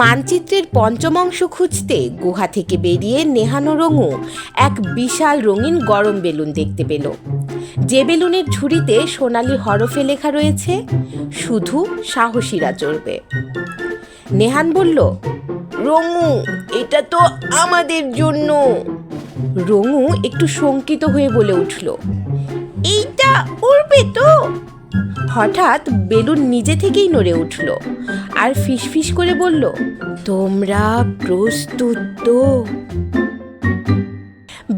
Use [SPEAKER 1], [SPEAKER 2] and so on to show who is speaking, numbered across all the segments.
[SPEAKER 1] মানচিত্রের পঞ্চম অংশ খুঁজতে গুহা থেকে বেরিয়ে নেহানো রঙু এক বিশাল রঙিন গরম বেলুন দেখতে পেল। যে বেলুনের ঝুড়িতে সোনালি হরফে লেখা রয়েছে, শুধু সাহসীরা চড়বে। নেহান বলল, রঙু, এটা তো আমাদের জন্য। রঙু একটু শঙ্কিত হয়ে বলে উঠল, এইটা উড়বে তো? হঠাৎ বেলুন নিজে থেকেই নড়ে উঠল আর ফিসফিস করে বলল, তোমরা প্রস্তুত। তো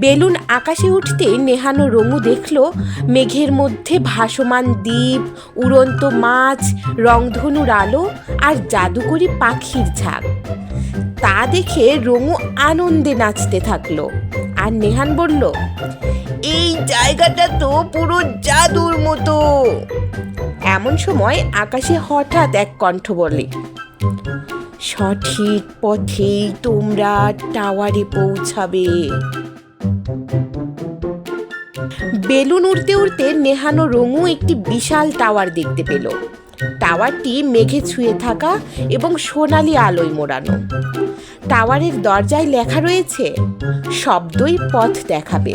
[SPEAKER 1] বেলুন আকাশে উঠতে নেহানো রঙু দেখল, মেঘের মধ্যে ভাসমান দ্বীপ, উড়ন্ত মাছ, রংধনুর আলো আর জাদুকরি পাখির ঝাঁক। তা দেখে রঙু আনন্দে নাচতে থাকল আর নেহান বলল, এই জায়গাটা তো পুরো জাদুর মতো। এমন সময় আকাশে হঠাৎ এক কণ্ঠ বলে সঠিক পথেই তোমরা টাওয়ারে পৌঁছাবে। বেলুন উড়তে উড়তে নেহানো রঙু একটি বিশাল টাওয়ার দেখতে পেল। টাওয়ারটি মেঘে ছুঁয়ে থাকা এবং সোনালি আলোয় মোড়ানো। টাওয়ারের দরজায় লেখা রয়েছে, শব্দই পথ দেখাবে।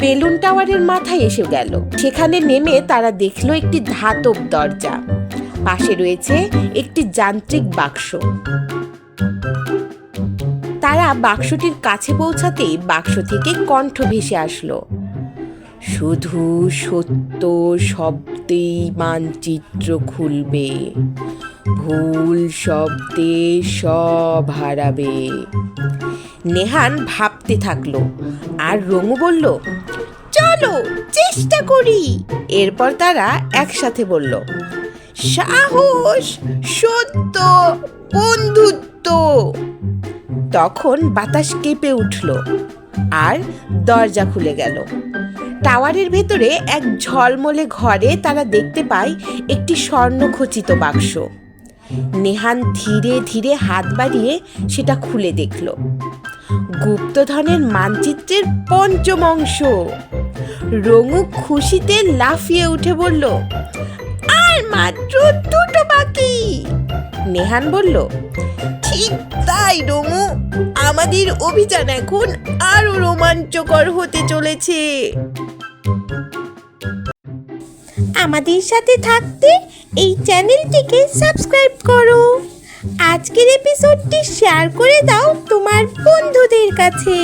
[SPEAKER 1] বেলুন টাওয়ারের মাথায় এসে গেল। সেখানে নেমে তারা দেখল একটি ধাতব দরজা। পাশে রয়েছে একটি যান্ত্রিক বাক্স। তারা বাক্সটির কাছে পৌঁছাতেই বাক্স থেকে কণ্ঠ ভেসে আসলো। শুধু সত্য শব্দেই মানচিত্র খুলবে। ভুল শব্দে সব হারাবে। নেহান ভাবতে থাকল। আর রঙু বলল, চলো, চেষ্টা করি। এরপর তারা একসাথে বলল, সাহস, সত্য, বন্ধুত্ব। তখন বাতাস কেঁপে উঠল আর দরজা খুলে গেল। টাওয়ারের ভেতরে এক ঝলমলে ঘরে তারা দেখতে পায় একটি স্বর্ণখচিত বাক্স। নেহান ধীরে ধীরে হাত বাড়িয়ে সেটা খুলে দেখল। গুপ্তধনের মানচিত্রের পঞ্চম অংশ। রঙু খুশিতে লাফিয়ে উঠে বলল, আর মাত্র দুটো বাকি। নেহান বলল, ঠিক তাই রঙু, আমাদের অভিযান এখন আরও রোমাঞ্চকর হতে চলেছে। আমাদের সাথে থাকতে এই চ্যানেলটিকে সাবস্ক্রাইব করো। আজকের এপিসোডটি শেয়ার করে দাও তোমার বন্ধুদের কাছে।